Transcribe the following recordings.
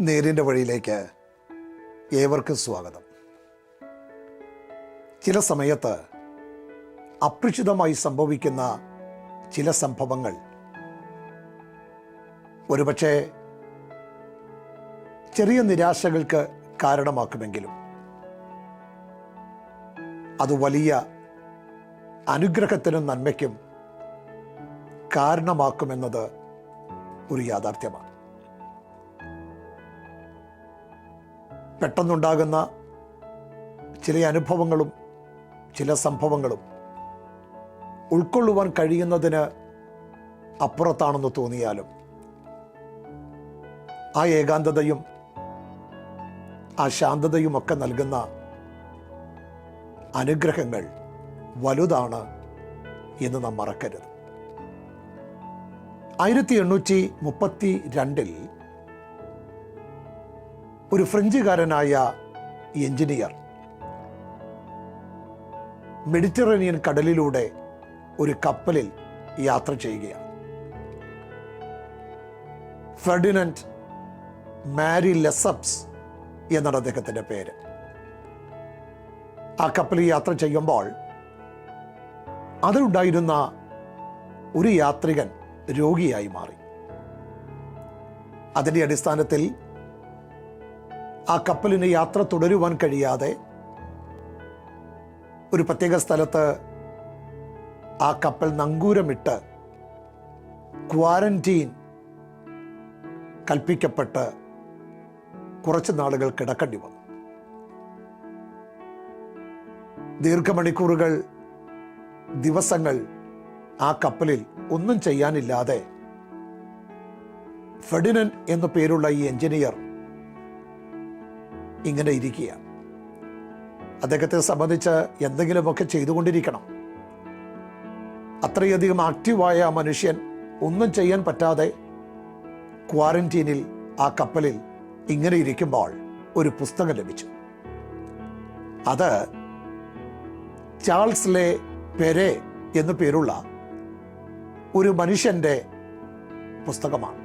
നേരിന്റെ വഴിയിലേക്ക് ഏവർക്കും സ്വാഗതം. ചില സമയത്ത് അപ്രക്ഷിതമായി സംഭവിക്കുന്ന ചില സംഭവങ്ങൾ ഒരുപക്ഷെ ചെറിയ നിരാശകൾക്ക് കാരണമാക്കുമെങ്കിലും അത് വലിയ അനുഗ്രഹത്തിനും നന്മയ്ക്കും കാരണമാക്കുമെന്നത് ഒരു യാഥാർത്ഥ്യമാണ്. പെട്ടെന്നുണ്ടാകുന്ന ചില അനുഭവങ്ങളും ചില സംഭവങ്ങളും ഉൾക്കൊള്ളുവാൻ കഴിയുന്നതിന് അപ്പുറത്താണെന്ന് തോന്നിയാലും ആ ഏകാന്തതയും ആ ശാന്തതയും ഒക്കെ നൽകുന്ന അനുഗ്രഹങ്ങൾ വലുതാണ് എന്ന് നാം മറക്കരുത്. ആയിരത്തി എണ്ണൂറ്റി മുപ്പത്തി രണ്ടിൽ ഒരു ഫ്രഞ്ചുകാരനായ എഞ്ചിനീയർ. മെഡിറ്ററേനിയൻ കടലിലൂടെ ഒരു കപ്പലിൽ യാത്ര ചെയ്യുകയാണ്. ഫെർഡിനന്റ് മാരി ലെസപ്സ് എന്നാണ് അദ്ദേഹത്തിന്റെ പേര്. ആ കപ്പലിൽ യാത്ര ചെയ്യുമ്പോൾ അതിലുണ്ടായിരുന്ന ഒരു യാത്രികൻ രോഗിയായി മാറി. അതിന്റെ അടിസ്ഥാനത്തിൽ ആ കപ്പലിന് യാത്ര തുടരുവാൻ കഴിയാതെ ഒരു പ്രത്യേക സ്ഥലത്ത് ആ കപ്പൽ നങ്കൂരമിട്ട് ക്വാറന്റീൻ കൽപ്പിക്കപ്പെട്ട് കുറച്ച് നാളുകൾ കിടക്കേണ്ടി വന്നു. ദീർഘമണിക്കൂറുകൾ ദിവസങ്ങൾ ആ കപ്പലിൽ ഒന്നും ചെയ്യാനില്ലാതെ ഫെഡിനൻ എന്നു പേരുള്ള ഈ എഞ്ചിനീയർ ഇങ്ങനെ ഇരിക്കുക. അദ്ദേഹത്തെ സംബന്ധിച്ച് എന്തെങ്കിലുമൊക്കെ ചെയ്തുകൊണ്ടിരിക്കണം. അത്രയധികം ആക്റ്റീവായ ആ മനുഷ്യൻ ഒന്നും ചെയ്യാൻ പറ്റാതെ ക്വാറന്റീനിൽ ആ കപ്പലിൽ ഇങ്ങനെ ഇരിക്കുമ്പോൾ ഒരു പുസ്തകം ലഭിച്ചു. അത് ചാൾസ് ലെ പെരെ എന്നു പേരുള്ള ഒരു മനുഷ്യന്റെ പുസ്തകമാണ്.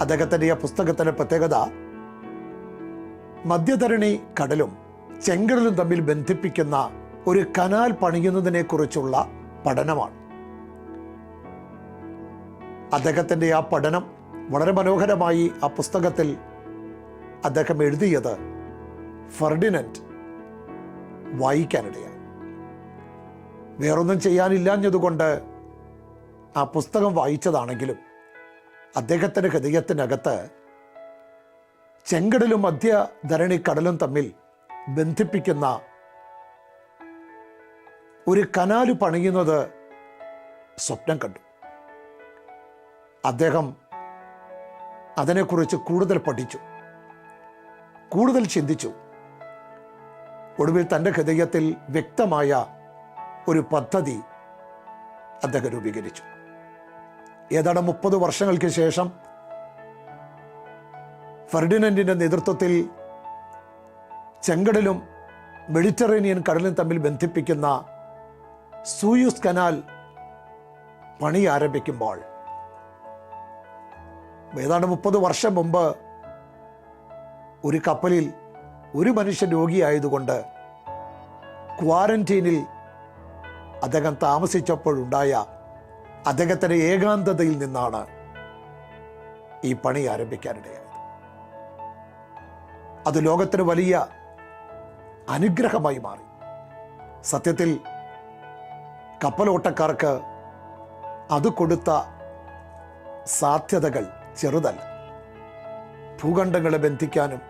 അദ്ദേഹത്തിന്റെ ആ പുസ്തകത്തിന്റെ പ്രത്യേകത മധ്യധരണി കടലും ചെങ്കടലും തമ്മിൽ ബന്ധിപ്പിക്കുന്ന ഒരു കനാൽ പണിയുന്നതിനെ കുറിച്ചുള്ള പഠനമാണ്. അദ്ദേഹത്തിന്റെ ആ പഠനം വളരെ മനോഹരമായി ആ പുസ്തകത്തിൽ അദ്ദേഹം എഴുതിയത് ഫെർഡിനന്റ് വായിക്കാനിടയായി വേറൊന്നും ചെയ്യാനില്ലാഞ്ഞതുകൊണ്ട് ആ പുസ്തകം വായിച്ചതാണെങ്കിലും അദ്ദേഹത്തിന്റെ ഹൃദയത്തിനകത്ത് ചെങ്കടലും മധ്യധരണി കടലും തമ്മിൽ ബന്ധിപ്പിക്കുന്ന ഒരു കനാല് പണിയുന്നത് സ്വപ്നം കണ്ടു. അദ്ദേഹം അതിനെക്കുറിച്ച് കൂടുതൽ പഠിച്ചു. കൂടുതൽ ചിന്തിച്ചു. ഒടുവിൽ തന്റെ ഹൃദയത്തിൽ വ്യക്തമായ ഒരു പദ്ധതി അദ്ദേഹം രൂപീകരിച്ചു. ഏതാണ്ട് മുപ്പത് വർഷങ്ങൾക്ക് ശേഷം ഫെർഡിനൻഡിന്റെ നേതൃത്വത്തിൽ ചെങ്കടലും മെഡിറ്ററേനിയൻ കടലും തമ്മിൽ ബന്ധിപ്പിക്കുന്ന സൂയൂസ് കനാൽ പണി ആരംഭിക്കുമ്പോൾ ഏതാണ്ട് മുപ്പത് വർഷം മുമ്പ് ഒരു കപ്പലിൽ ഒരു മനുഷ്യൻ രോഗിയായതുകൊണ്ട് ക്വാറന്റീനിൽ അദ്ദേഹം താമസിച്ചപ്പോഴുണ്ടായ അദ്ദേഹത്തിന്റെ ഏകാന്തതയിൽ നിന്നാണ് ഈ പണി ആരംഭിക്കാനിടയായത്. അത് ലോകത്തിന് വലിയ അനുഗ്രഹമായി മാറി. സത്യത്തിൽ കപ്പലോട്ടക്കാർക്ക് അത് കൊടുത്ത സാധ്യതകൾ ചെറുതല്ല. ഭൂഖണ്ഡങ്ങളെ ബന്ധിക്കാനും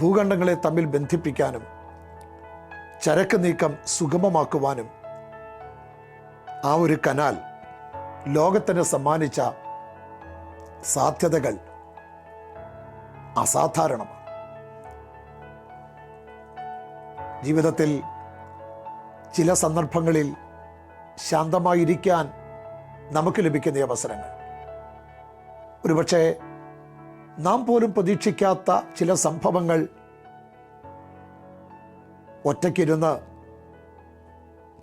ഭൂഖണ്ഡങ്ങളെ തമ്മിൽ ബന്ധിപ്പിക്കാനും ചരക്ക് നീക്കം സുഗമമാക്കുവാനും ആ ഒരു കനാൽ ലോകത്തിന് സമ്മാനിച്ച സാധ്യതകൾ അസാധാരണമാണ്. ജീവിതത്തിൽ ചില സന്ദർഭങ്ങളിൽ ശാന്തമായിരിക്കാൻ നമുക്ക് ലഭിക്കുന്ന അവസരങ്ങൾ. ഒരുപക്ഷെ നാം പോലും പ്രതീക്ഷിക്കാത്ത ചില സംഭവങ്ങൾ ഒറ്റയ്ക്കിരുന്ന്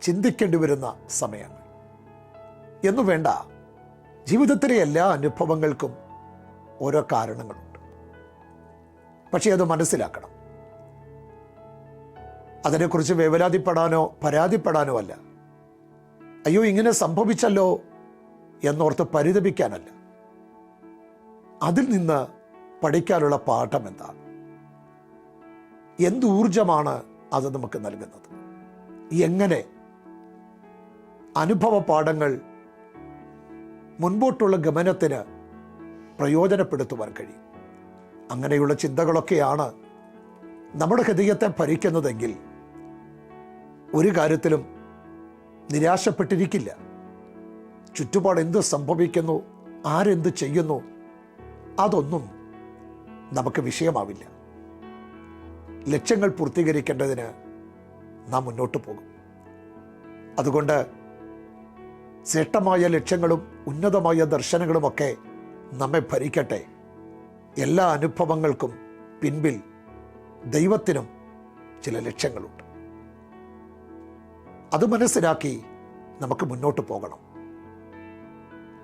ചിന്തിക്കേണ്ടി വരുന്ന സമയങ്ങൾ. എന്നു വേണ്ട ജീവിതത്തിലെ എല്ലാ അനുഭവങ്ങൾക്കും ഓരോ കാരണങ്ങളുണ്ട്. പക്ഷേ അത് മനസ്സിലാക്കണം. അതിനെക്കുറിച്ച് വേവലാതിപ്പെടാനോ പരാതിപ്പെടാനോ അല്ല. അയ്യോ ഇങ്ങനെ സംഭവിച്ചല്ലോ എന്നോർത്ത് പരിതപിക്കാനല്ല. അതിൽ നിന്ന് പഠിക്കാനുള്ള പാഠം എന്താണ്? എന്ത് ഊർജമാണ് അത് നമുക്ക് നൽകുന്നത്? എങ്ങനെ അനുഭവ പാഠങ്ങൾ മുൻപോട്ടുള്ള ഗമനത്തിന് പ്രയോജനപ്പെടുത്തുവാൻ കഴിയും? അങ്ങനെയുള്ള ചിന്തകളൊക്കെയാണ് നമ്മുടെ ഹൃദയത്തെ ഭരിക്കുന്നതെങ്കിൽ ഒരു കാര്യത്തിലും നിരാശപ്പെട്ടിരിക്കില്ല. ചുറ്റുപാട് എന്ത് സംഭവിക്കുന്നു ആരെന്ത് ചെയ്യുന്നു അതൊന്നും നമുക്ക് വിഷയമാവില്ല. ലക്ഷ്യങ്ങൾ പൂർത്തീകരിക്കേണ്ടതിന് നാം മുന്നോട്ട് പോകും. അതുകൊണ്ട് ശ്രേഷ്ഠമായ ലക്ഷ്യങ്ങളും ഉന്നതമായ ദർശനങ്ങളുമൊക്കെ നമ്മെ ഭരിക്കട്ടെ. എല്ലാ അനുഭവങ്ങൾക്കും പിൻപിൽ ദൈവത്തിനും ചില ലക്ഷ്യങ്ങളുണ്ട്. അത് മനസ്സിലാക്കി നമുക്ക് മുന്നോട്ട് പോകണം.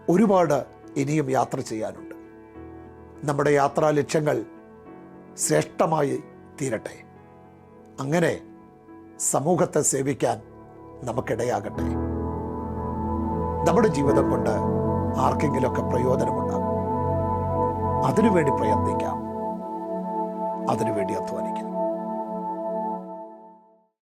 ഒരുപാട് ഇനിയും യാത്ര ചെയ്യാനുണ്ട്. നമ്മുടെ യാത്രാ ലക്ഷ്യങ്ങൾ ശ്രേഷ്ഠമായി തീരട്ടെ. അങ്ങനെ സമൂഹത്തെ സേവിക്കാൻ നമുക്കിടയാകട്ടെ. നമ്മുടെ ജീവിതം കൊണ്ട് ആർക്കെങ്കിലുമൊക്കെ പ്രയോജനമുണ്ടാകും. അതിനുവേണ്ടി പ്രയത്നിക്കാം. അതിനുവേണ്ടി അധ്വാനിക്കാം.